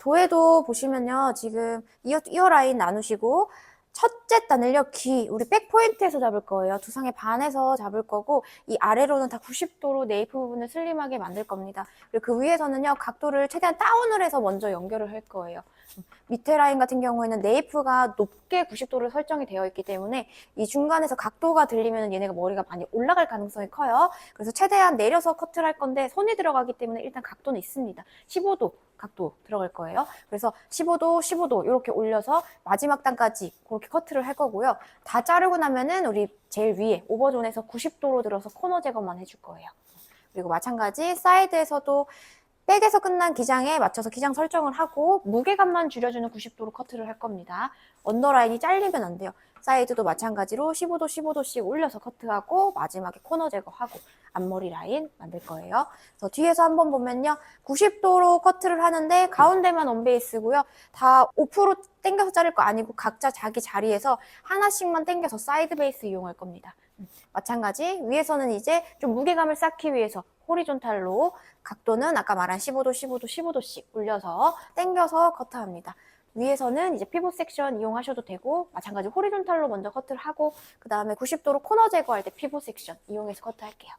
도에도 보시면요. 지금 이어, 이어 라인 나누시고 첫째 단을요, 귀, 우리 백 포인트에서 잡을 거예요. 두상의 반에서 잡을 거고, 이 아래로는 다 90도로 네이프 부분을 슬림하게 만들 겁니다. 그리고 그 위에서는요, 각도를 최대한 다운을 해서 먼저 연결을 할 거예요. 밑에 라인 같은 경우에는 네이프가 높게 90도로 설정이 되어 있기 때문에 이 중간에서 각도가 들리면 얘네가 머리가 많이 올라갈 가능성이 커요. 그래서 최대한 내려서 커트를 할 건데 손이 들어가기 때문에 일단 각도는 있습니다. 15도 각도 들어갈 거예요. 그래서 15도, 15도 이렇게 올려서 마지막 단까지 그렇게 커트를 할 거고요. 다 자르고 나면은 우리 제일 위에 오버존에서 90도로 들어서 코너 제거만 해줄 거예요. 그리고 마찬가지 사이드에서도 백에서 끝난 기장에 맞춰서 기장 설정을 하고 무게감만 줄여주는 90도로 커트를 할 겁니다. 언더라인이 잘리면 안 돼요. 사이드도 마찬가지로 15도, 15도씩 올려서 커트하고 마지막에 코너 제거하고 앞머리 라인 만들 거예요. 그래서 뒤에서 한번 보면요. 90도로 커트를 하는데 가운데만 온베이스고요. 다5% 당겨서 자를 거 아니고 각자 자기 자리에서 하나씩만 당겨서 사이드 베이스 이용할 겁니다. 음, 마찬가지 위에서는 이제 좀 무게감을 쌓기 위해서 호리존탈로 각도는 아까 말한 15도, 15도, 15도씩 올려서 당겨서 커트합니다. 위에서는 이제 피봇 섹션 이용하셔도 되고 마찬가지 호리존탈로 먼저 커트를 하고 그 다음에 90도로 코너 제거할 때 피봇 섹션 이용해서 커트할게요.